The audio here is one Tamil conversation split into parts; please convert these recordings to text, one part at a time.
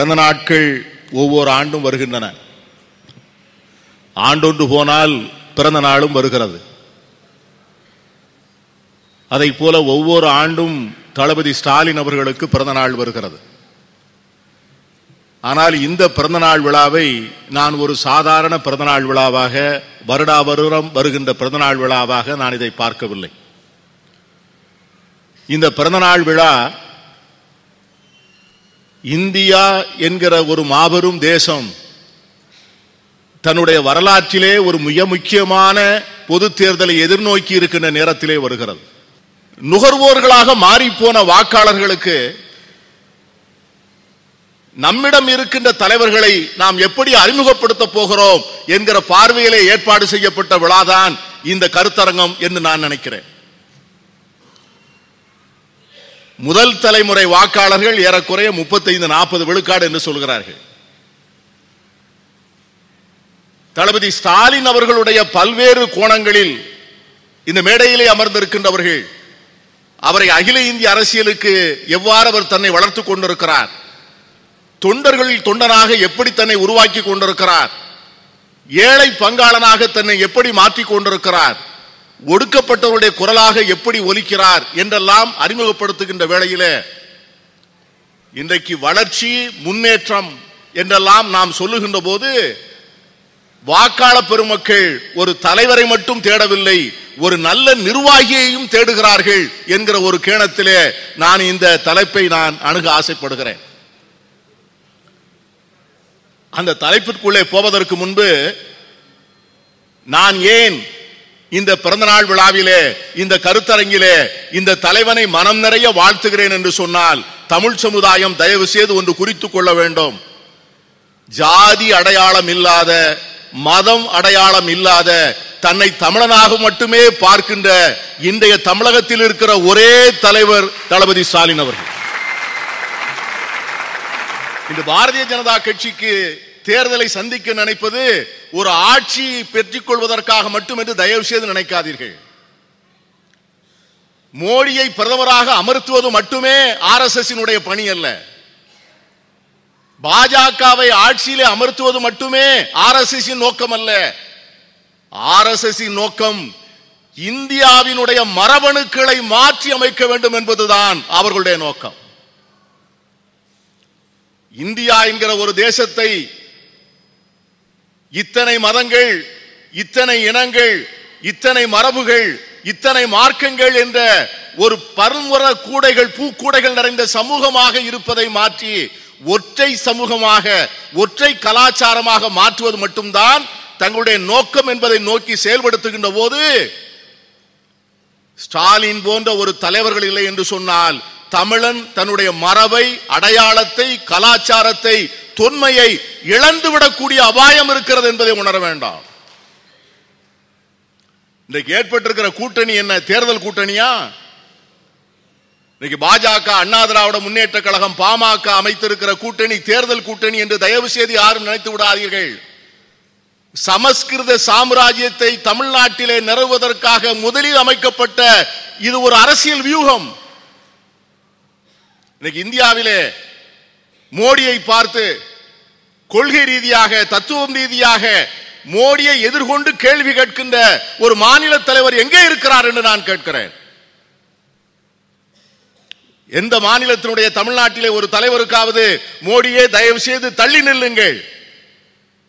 பிறந்த நாட்கள் ஒவ்வொரு ஆண்டும் வருகின்றன. ஆண்டொன்று போனால் பிறந்த நாளும் வருகிறது. அதை போல ஒவ்வொரு ஆண்டும் தளபதி ஸ்டாலின் அவர்களுக்கு பிறந்த நாள் வருகிறது. ஆனால் இந்த பிறந்தநாள் விழாவை நான் ஒரு சாதாரண பிறந்தநாள் விழாவாக வருடா வருடம் வருகின்ற பிறந்தநாள் விழாவாக நான் இதை பார்க்கவில்லை. இந்த பிறந்தநாள் விழா இந்தியா என்கிற ஒரு மாபெரும் தேசம் தன்னுடைய வரலாற்றிலே ஒரு மிக முக்கியமான பொது தேர்தலை எதிர்நோக்கி இருக்கின்ற நேரத்திலே வருகிறது. நுகர்வோர்களாக மாறிப்போன வாக்காளர்களுக்கு நம்மிடம் இருக்கின்ற தலைவர்களை நாம் எப்படி அறிமுகப்படுத்த போகிறோம் என்கிற பார்வையிலே ஏற்பாடு செய்யப்பட்ட விழாதான் இந்த கருத்தரங்கம் என்று நான் நினைக்கிறேன். முதல் தலைமுறை வாக்காளர்கள் ஏறக்குறைய முப்பத்தைந்து நாற்பது விழுக்காடு என்று சொல்கிறார்கள். தளபதி ஸ்டாலின் அவர்களுடைய பல்வேறு கோணங்களில் இந்த மேடையிலே அமர்ந்திருக்கின்றவர்கள் அவரை அகில இந்திய அரசியலுக்கு எவ்வாறு அவர் தன்னை வளர்த்துக் கொண்டிருக்கிறார் தொண்டர்களில் தொண்டனாக எப்படி தன்னை உருவாக்கி கொண்டிருக்கிறார் ஏழை பங்காளனாக தன்னை எப்படி மாற்றிக் கொண்டிருக்கிறார் ஒடுக்கப்பட்டவருடைய குரலாக எப்படி ஒலிக்கிறார் என்றெல்லாம் அறிமுகப்படுத்துகின்ற வேளையிலே இன்றைக்கு வளர்ச்சி முன்னேற்றம் என்றெல்லாம் நாம் சொல்லுகின்ற போது வாக்காள பெருமக்கள் ஒரு தலைவரை மட்டும் தேடவில்லை ஒரு நல்ல நிர்வாகியையும் தேடுகிறார்கள் என்கிற ஒரு கேணத்திலே நான் இந்த தலைப்பை நான் அணுக ஆசைப்படுகிறேன். அந்த தலைப்பிற்குள்ளே போவதற்கு முன்பு நான் ஏன் இந்த பிறந்தநாள் விழாவிலே இந்த கருத்தரங்கிலே இந்த தலைவனை மனம் நிறைய வாழ்த்துகிறேன் என்று சொன்னால் தமிழ் சமுதாயம் தயவு செய்து ஒன்று குறித்துக் கொள்ள வேண்டும். ஜாதி அடையாளம் இல்லாத மதம் அடையாளம் இல்லாத தன்னை தமிழனாக மட்டுமே பார்க்கின்ற இன்றைய தமிழகத்தில் இருக்கிற ஒரே தலைவர் தளபதி ஸ்டாலின் அவர்கள். இந்த பாரதிய ஜனதா கட்சிக்கு தேர்தலை சந்திக்க நினைப்பது ஒரு ஆட்சி பெற்றுக் கொள்வதற்காக மட்டும் என்று தயவு செய்து நினைக்காதீர்கள். மோடியை பிரதமராக அமர்த்துவது மட்டுமே ஆர் எஸ் எஸ் பணி அல்ல. பாஜகவை ஆட்சியிலே அமர்த்துவது மட்டுமே ஆர் எஸ் எஸ் நோக்கம் அல்ல. ஆர் எஸ் எஸ் நோக்கம் இந்தியாவினுடைய மரபணுக்களை மாற்றி அமைக்க வேண்டும் என்பதுதான் அவர்களுடைய நோக்கம். இந்தியா என்கிற ஒரு தேசத்தை இத்தனை மதங்கள் இத்தனை இனங்கள் இத்தனை மரபுகள் இத்தனை மார்க்கங்கள் என்ற ஒரு பருமுற கூடைகள் பூக்கூடைகள் நிறைந்த சமூகமாக இருப்பதை மாற்றி ஒற்றை சமூகமாக ஒற்றை கலாச்சாரமாக மாற்றுவது மட்டும்தான் தங்களுடைய நோக்கம் என்பதை நோக்கி செயல்படுத்துகின்ற போது ஸ்டாலின் போன்ற ஒரு தலைவர்கள் இல்லை என்று சொன்னால் தமிழன் தன்னுடைய மரபை அடையாளத்தை கலாச்சாரத்தை தொன்மையை இழந்துவிடக்கூடிய அபாயம் இருக்கிறது என்பதை உணர வேண்டாம். இன்றைக்கு ஏற்பட்டிருக்கிற கூட்டணி என்ன? தேர்தல் கூட்டணியா? இன்னைக்கு பாஜக அண்ணா திராவிட முன்னேற்ற கழகம் பாமக அமைத்திருக்கிற கூட்டணி தேர்தல் கூட்டணி என்று தயவு செய்து யாரும் நினைத்து விடாதீர்கள். சமஸ்கிருத சாம்ராஜ்யத்தை தமிழ்நாட்டிலே நிறுவுவதற்காக முதலில் அமைக்கப்பட்ட இது ஒரு அரசியல் வியூகம். இன்னைக்கு இந்தியாவிலே மோடியை பார்த்து கொள்கை ரீதியாக தத்துவம் ரீதியாக மோடியை எதிர்கொண்டு கேள்வி கேட்கின்ற ஒரு மாநில தலைவர் எங்கே இருக்கிறார் என்று நான் கேட்கிறேன். எந்த மாநிலத்தினுடைய தமிழ்நாட்டிலே ஒரு தலைவருக்காவது மோடியே தயவு செய்து தள்ளி நில்லுங்கள்.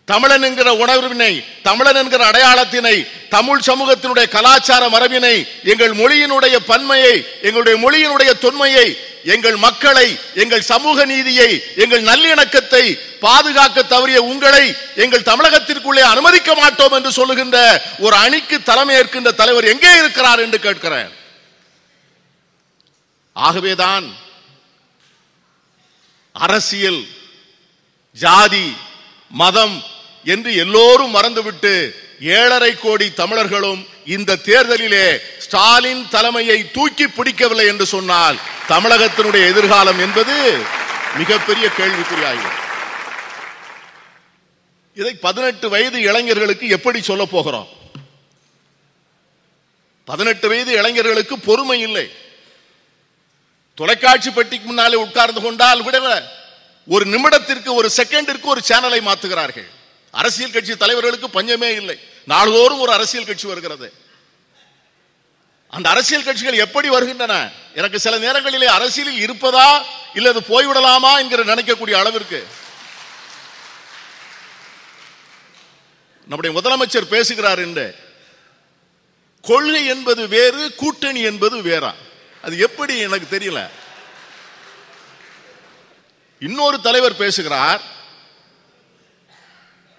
தமிழன் என்கிற உணர்வினை தமிழன் என்கிற அடையாளத்தினை தமிழ் சமூகத்தினுடைய கலாச்சார மரபினை எங்கள் மொழியினுடைய பன்மையை எங்களுடைய மொழியினுடைய தொன்மையை எங்கள் மக்களை எங்கள் சமூக நீதியை எங்கள் நல்லிணக்கத்தை பாதுகாக்க தவறிய உங்களை எங்கள் தமிழகத்திற்குள்ளே அனுமதிக்க மாட்டோம் என்று சொல்லுகின்ற ஒரு அணிக்கு தலைமை ஏற்கின்ற தலைவர் எங்கே இருக்கிறார் என்று கேட்கிறேன். ஆகவேதான் அரசியல் ஜாதி மதம் என்று எல்லோரும் மறந்துவிட்டு ஏழரை கோடி தமிழர்களும் இந்த தேர்தலிலே ஸ்டாலின் தலைமையை தூக்கி பிடிக்கவில்லை என்று சொன்னால் தமிழகத்தினுடைய எதிர்காலம் என்பது மிகப்பெரிய கேள்விக்குறியாகும் இதை பதினெட்டு வயது இளைஞர்களுக்கு எப்படி சொல்ல போகிறோம்? பதினெட்டு வயது இளைஞர்களுக்கு பொறுமை இல்லை. தொலைக்காட்சி பெட்டிக்கு முன்னாலே உட்கார்ந்து கொண்டால் விட ஒரு நிமிடத்திற்கு ஒரு செகண்டிற்கு ஒரு சேனலை மாத்துகிறார்கள். அரசியல் கட்சி தலைவர்களுக்கு பஞ்சமே இல்லை. நாள்தோறும் ஒரு அரசியல் கட்சி வருகிறது. அந்த அரசியல் கட்சிகள் எப்படி வருகின்றன? எனக்கு சில நேரங்களிலே அரசியலில் இருப்பதா இல்ல அது போய்விடலாமா என்கிற நினைக்கக்கூடிய அளவிற்கு. நம்முடைய முதலமைச்சர் பேசுகிறார் என்று. கொள்கை என்பது வேறு கூட்டணி என்பது வேறா. அது எப்படி எனக்கு தெரியல. இன்னொரு தலைவர் பேசுகிறார்.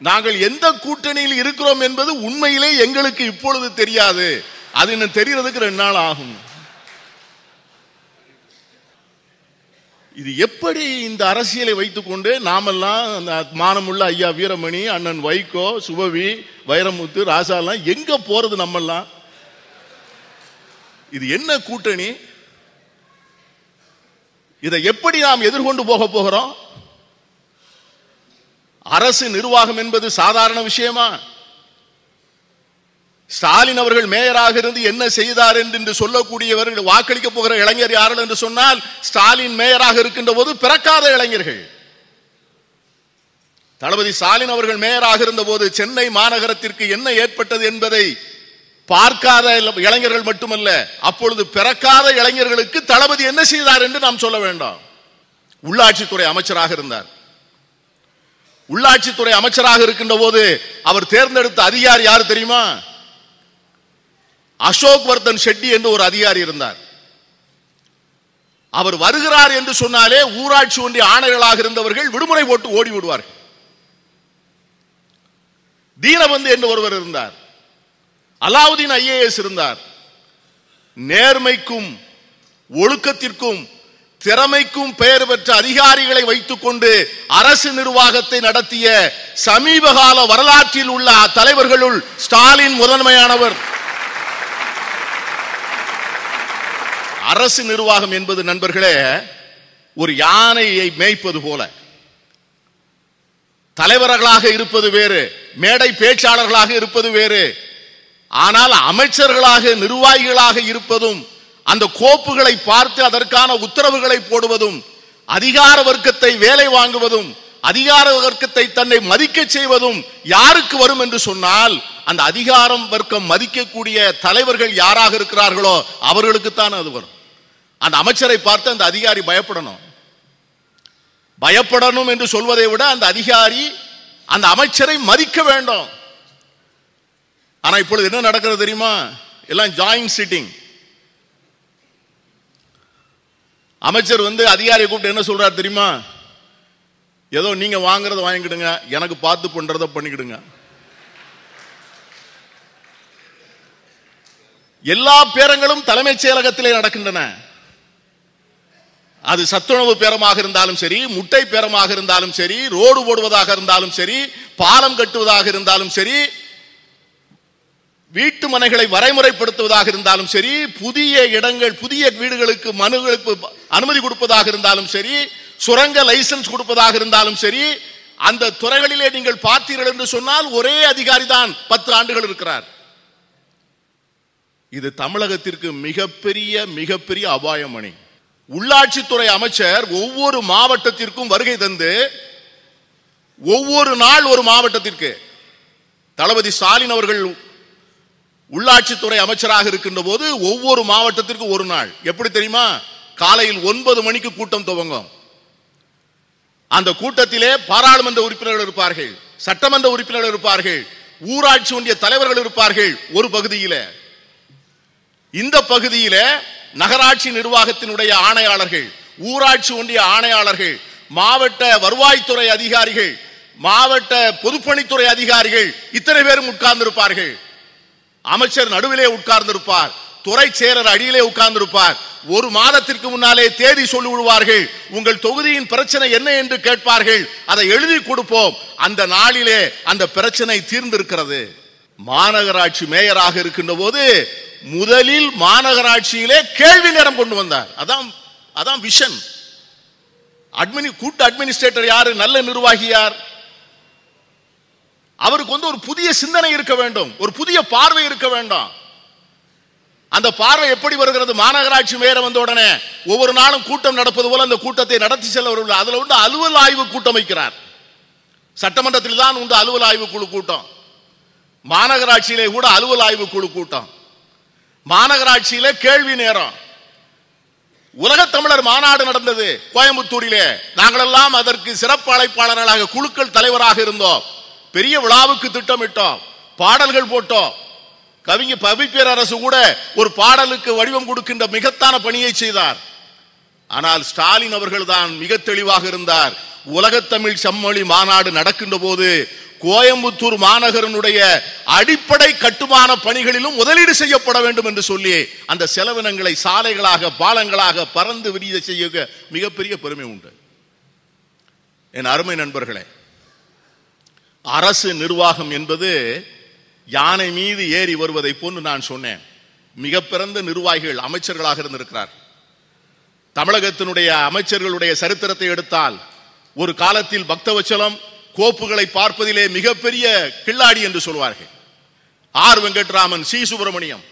நாங்கள் எந்த கூட்டணியில் இருக்கிறோம் என்பது உண்மையிலே எங்களுக்கு இப்பொழுது தெரியாது. அது இன்னும் தெரியறதுக்கு ரெண்டு நாள் ஆகும். இது எப்படி இந்த அரசியலை வைத்துக்கொண்டு நாமெல்லாம் அந்த மானமுள்ள ஐயா வீரமணி அண்ணன் வைகோ சுபவி வைரமுத்து ராசாலாம் எங்க போறது நம்மெல்லாம்? இது என்ன கூட்டணி? இதை எப்படி நாம் எதிர்கொண்டு போக போகிறோம்? அரசு நிர்வாகம் என்பது சாதாரண விஷயமா? ஸ்டாலின் அவர்கள் மேயராக இருந்து என்ன செய்தார் என்று சொல்லக்கூடியவர்கள் வாக்களிக்க போகிற இளைஞர் யார்கள் என்று சொன்னால் ஸ்டாலின் மேயராக இருக்கின்ற போது பிறக்காத இளைஞர்கள். தளபதி ஸ்டாலின் அவர்கள் மேயராக இருந்த போது சென்னை மாநகரத்திற்கு என்ன ஏற்பட்டது என்பதை பார்க்காத இளைஞர்கள் மட்டுமல்ல அப்பொழுது பிறக்காத இளைஞர்களுக்கு தளபதி என்ன செய்தார் என்று நாம் சொல்ல வேண்டாம். உள்ளாட்சித்துறை அமைச்சராக இருந்தார். உள்ளாட்சித்துறை அமைச்சராக இருக்கின்ற போது அவர் தேர்ந்தெடுத்த அதிகாரி யாரு தெரியுமா? அசோக் வர்தன் ஷெட்டி என்று ஒரு அதிகாரி இருந்தார். அவர் வருகிறார் என்று சொன்னாலே ஊராட்சி ஒன்றிய ஆணையர்களாக இருந்தவர்கள் விடுமுறை போட்டு ஓடி விடுவார்கள் தீனபந்து என்று ஒருவர் இருந்தார். அலாவுதீன் ஐஏஎஸ் இருந்தார். நேர்மைக்கும் ஒழுக்கத்திற்கும் திறமைக்கும் பெயர் பெற்ற அதிகாரிகளை வைத்துக்கொண்டு அரசு நிர்வாகத்தை நடத்திய சமீபகால வரலாற்றில் உள்ள தலைவர்களுள் ஸ்டாலின் முதன்மையானவர். அரசு நிர்வாகம் என்பது நண்பர்களே ஒரு யானையை மேய்ப்பது போல. தலைவர்களாக இருப்பது வேறு மேடை பேச்சாளர்களாக இருப்பது வேறு. ஆனால் அமைச்சர்களாக நிர்வாகிகளாக இருப்பதும் அந்த கோப்புகளை பார்த்து அதற்கான உத்தரவுகளை போடுவதும் அதிகார வர்க்கத்தை வேலை வாங்குவதும் அதிகார வர்க்கத்தை தன்னை மதிக்க செய்வதும் யாருக்கு வரும் என்று சொன்னால் அந்த அதிகாரம் வர்க்கம் மதிக்கக்கூடிய தலைவர்கள் யாராக இருக்கிறார்களோ அவர்களுக்குத்தான் அது வரும். அந்த அமைச்சரை பார்த்து அந்த அதிகாரி பயப்படணும். பயப்படணும் என்று சொல்வதை விட அந்த அதிகாரி அந்த அமைச்சரை மதிக்க வேண்டும். ஆனா இப்பொழுது என்ன நடக்கிறது தெரியுமா? எல்லாம் ஜாயிங் சிட்டிங் அமைச்சர் வந்து அதிகாரியை கூப்பிட்டு என்ன சொல்றாரு தெரியுமா? ஏதோ நீங்க வாங்குறத வாங்கிக்கிடுங்க எனக்கு பார்த்து பண்றத பண்ணிக்கிடுங்க. எல்லா பேரங்களும் தலைமைச் செயலகத்திலே நடக்கின்றன. அது சத்துணவு பேரமாக இருந்தாலும் சரி முட்டை பேரமாக இருந்தாலும் சரி ரோடு போடுவதாக இருந்தாலும் சரி பாலம் கட்டுவதாக இருந்தாலும் சரி வீட்டு மனைகளை வரைமுறைப்படுத்துவதாக இருந்தாலும் சரி புதிய இடங்கள் புதிய வீடுகளுக்கு மனுகளுக்கு அனுமதி கொடுப்பதாக இருந்தாலும் சரி சுரங்க லைசன்ஸ் கொடுப்பதாக இருந்தாலும் சரி அந்த துறைகளிலே நீங்கள் பார்த்தீர்கள் என்று சொன்னால் ஒரே அதிகாரி தான் பத்து ஆண்டுகள் இருக்கிறார். இது தமிழகத்திற்கு மிகப்பெரிய மிகப்பெரிய அபாயமணி உள்ளாட்சித்துறை அமைச்சர் ஒவ்வொரு மாவட்டத்திற்கும் வருகை தந்து ஒவ்வொரு நாள் ஒரு மாவட்டத்திற்கு. தளபதி ஸ்டாலின் அவர்கள் உள்ளாட்சித்துறை அமைச்சராக இருக்கின்ற போது ஒவ்வொரு மாவட்டத்திற்கு ஒரு நாள். எப்படி தெரியுமா? காலையில் ஒன்பது மணிக்கு கூட்டம் துவங்கும். அந்த கூட்டத்திலே பாராளுமன்ற உறுப்பினர்கள் இருப்பார்கள் சட்டமன்ற உறுப்பினர்கள் இருப்பார்கள் ஊராட்சி ஒன்றிய தலைவர்கள் இருப்பார்கள் ஒரு பகுதியில. இந்த பகுதியில நகராட்சி நிர்வாகத்தினுடைய ஆணையாளர்கள் ஊராட்சி ஒன்றிய ஆணையாளர்கள் மாவட்ட வருவாய்த்துறை அதிகாரிகள் மாவட்ட பொதுப்பணித்துறை அதிகாரிகள் இத்தனை பேரும் உட்கார்ந்திருப்பார்கள். அமைச்சர் நடுவிலே உட்கார்ந்திருப்பார். துறை செயலர் அடியிலே உட்கார்ந்திருப்பார். ஒரு மாதத்திற்கு முன்னாலே தேதி சொல்லி விடுவார்கள் உங்கள் தொகுதியின் பிரச்சனை என்ன என்று கேட்பார்கள். அதை எழுதி கொடுப்போம். அந்த நாளிலே அந்த பிரச்சனை தீர்ந்திருக்கிறது. மாநகராட்சி மேயராக இருக்கின்ற போது முதலில் மாநகராட்சியிலே கேள்வி நேரம் கொண்டு வந்தார். அதான் அதான் விஷன் அட்மினி கூட்டு அட்மினிஸ்ட்ரேட்டர் யாரு? நல்ல நிர்வாகி யார் அவருக்கு வந்து ஒரு புதிய சிந்தனை இருக்க வேண்டும். ஒரு புதிய பார்வை இருக்க வேண்டும். அந்த பார்வை எப்படி வருகிறது? மாநகராட்சி மேயர் வந்த உடனே ஒவ்வொரு நாளும் கூட்டம் நடப்பது போல அந்த கூட்டத்தை நடத்தி செல்ல வருவது அதுல உண்டு அலுவல் ஆய்வு கூட்டம் வைக்கிறார். சட்டமன்றத்தில் தான் உண்டு அலுவல் ஆய்வு குழு கூட்டம். மாநகராட்சியிலே கூட அலுவல் ஆய்வு குழு கூட்டம். மாநகராட்சியிலே கேள்வி நேரம். உலக தமிழர் மாநாடு நடந்தது கோயம்புத்தூரிலே. நாங்களெல்லாம் அதற்கு சிறப்பு அழைப்பாளர்களாக குழுக்கள் தலைவராக இருந்தோம். பெரிய விழாவுக்கு திட்டமிட்டோம். பாடல்கள் போட்டோம். கவிஞர் பவிப்பேர் அரசு கூட ஒரு பாடலுக்கு வடிவம் கொடுக்கின்ற மிகத்தான பணியை செய்தார். ஆனால் ஸ்டாலின் அவர்கள் தான் மிக தெளிவாக இருந்தார். உலகத்தமிழ் செம்மொழி மாநாடு நடக்கின்ற போது கோயம்புத்தூர் மாநகரனுடைய அடிப்படை கட்டுமான பணிகளிலும் முதலீடு செய்யப்பட வேண்டும் என்று சொல்லி அந்த செலவினங்களை சாலைகளாக பாலங்களாக பறந்து விரிய செய்ய மிகப்பெரிய பெருமை உண்டு. என் அருமை நண்பர்களே அரசு நிர்வாகம் என்பது யானை மீது ஏறி வருவதை போன்று நான் சொன்னேன். மிக பிறந்த நிர்வாகிகள் அமைச்சர்களாக இருந்திருக்கிறார். தமிழகத்தினுடைய அமைச்சர்களுடைய சரித்திரத்தை எடுத்தால் ஒரு காலத்தில் பக்தவச்சலம் கோப்புகளை பார்ப்பதிலே மிகப்பெரிய கில்லாடி என்று சொல்வார்கள். ஆர் வெங்கட்ராமன் சி சுப்பிரமணியம்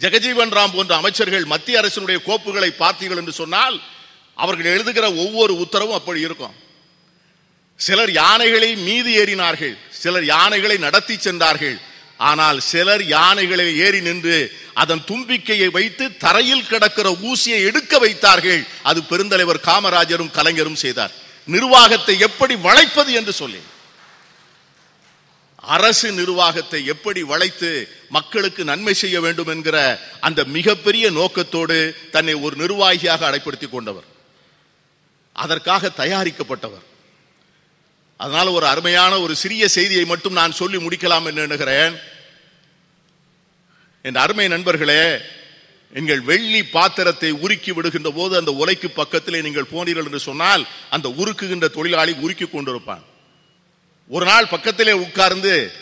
ஜெகஜீவன் ராம் போன்ற அமைச்சர்கள் மத்திய அரசினுடைய கோப்புகளை பார்த்தீர்கள் என்று சொன்னால் அவர்கள் எழுதுகிற ஒவ்வொரு உத்தரவும் அப்படி இருக்கும். சிலர் யானைகளை மீது ஏறினார்கள் சிலர் யானைகளை நடத்தி சென்றார்கள். ஆனால் சிலர் யானைகளை ஏறி நின்று அதன் தும்பிக்கையை வைத்து தரையில் கிடக்கிற ஊசியை எடுக்க வைத்தார்கள். அது பெருந்தலைவர் காமராஜரும் கலைஞரும் செய்தார். நிர்வாகத்தை எப்படி வளைப்பது என்று சொல்லி. அரசு நிர்வாகத்தை எப்படி வளைத்து மக்களுக்கு நன்மை செய்ய வேண்டும் என்கிற அந்த மிகப்பெரிய நோக்கத்தோடு தன்னை ஒரு நிர்வாகியாக அடைப்படுத்திக் கொண்டவர். அதற்காக தயாரிக்கப்பட்டவர். அதனால ஒரு அருமையான ஒரு சிறிய செய்தியை மட்டும் நான் சொல்லி முடிக்கலாம் என்று எண்ணுகிறேன். என் அருமை நண்பர்களே எங்கள் வெள்ளி பாத்திரத்தை உருக்கி விடுகின்ற போது அந்த உலைக்கு பக்கத்திலே நீங்கள் போனீர்கள் என்று சொன்னால் அந்த உருக்குகின்ற தொழிலாளி உருக்கி கொண்டிருப்பான். ஒரு நாள் பக்கத்திலே உட்கார்ந்து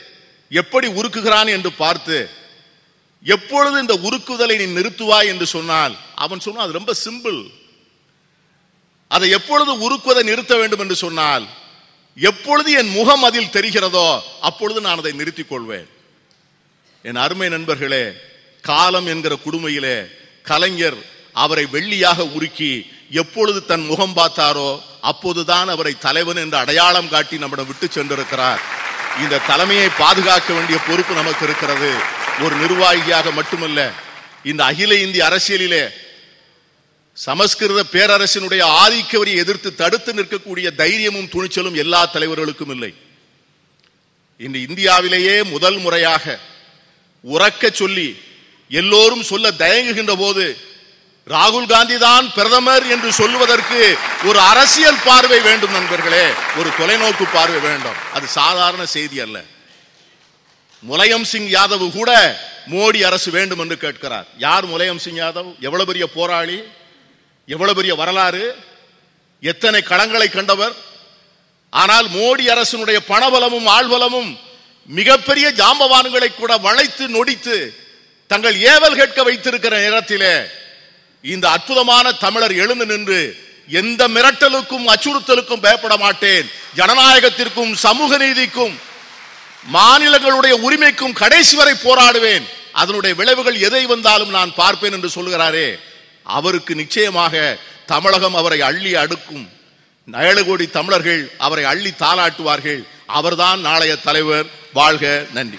எப்படி உருக்குகிறான்? என்று பார்த்து எப்பொழுது இந்த உருக்குதலை நீ நிறுத்துவாய்? என்று சொன்னால் அவன் சொன்னான் அது ரொம்ப சிம்பிள். அதை எப்பொழுது உருக்குவதை நிறுத்த வேண்டும்? என்று சொன்னால் எப்பொழுது என் முகம் அதில் தெரிகிறதோ அப்பொழுது நான் அதை நிறுத்திக் கொள்வேன் என் அருமை நண்பர்களே காலம் என்கிற குடுமையிலே கலைஞர் அவரை வெள்ளியாக உருக்கி எப்பொழுது தன் முகம் பார்த்தாரோ அப்போதுதான் அவரை தலைவன் என்று அடையாளம் காட்டி நம்மிடம் விட்டு சென்றிருக்கிறார். இந்த தலைமையை பாதுகாக்க வேண்டிய பொறுப்பு நமக்கு இருக்கிறது. ஒரு நிர்வாகியாக மட்டுமல்ல இந்த அகில இந்திய அரசியலிலே சமஸ்கிருத பேரரசினுடைய ஆதிக்கவரை எதிர்த்து தடுத்து நிற்கக்கூடிய தைரியமும் துணிச்சலும் எல்லா தலைவர்களுக்கும் இல்லை. இந்த இந்தியாவிலேயே முதல் முறையாக உறக்க சொல்லி எல்லோரும் சொல்ல தயங்குகின்ற போது ராகுல் காந்தி தான் பிரதமர் என்று சொல்லுவதற்கு ஒரு அரசியல் பார்வை வேண்டும் நண்பர்களே. ஒரு தொலைநோக்கு பார்வை வேண்டும். அது சாதாரண செய்தி அல்ல. முலயம் சிங் யாதவ் கூட மோடி அரசு வேண்டும் என்று கேட்கிறார். யார் முலயம் சிங் யாதவ்? எவ்வளவு பெரிய போராளி? எவ்வளவு பெரிய வரலாறு? எத்தனை களங்களை கண்டவர்? ஆனால் மோடி அரசினுடைய பணபலமும் ஆள்வலமும் மிகப்பெரிய ஜாம்பவான்களை கூட வளைத்து நொடித்து தங்கள் ஏவல் கேட்க வைத்திருக்கிற நேரத்திலே இந்த அற்புதமான தமிழர் எழுந்து நின்று எந்த மிரட்டலுக்கும் அச்சுறுத்தலுக்கும் பயப்பட மாட்டேன். ஜனநாயகத்திற்கும் சமூக நீதிக்கும் மாநிலங்களுடைய உரிமைக்கும் கடைசி வரை போராடுவேன். அதனுடைய விளைவுகள் எதை வந்தாலும் நான் பார்ப்பேன் என்று சொல்கிறாரே. அவருக்கு நிச்சயமாக தமிழகம் அவரை அள்ளி அடுக்கும். ஏழு கோடி தமிழர்கள் அவரை அள்ளி தாளாட்டுவார்கள். அவர்தான் நாளைய தலைவர். வாழ்க நன்றி.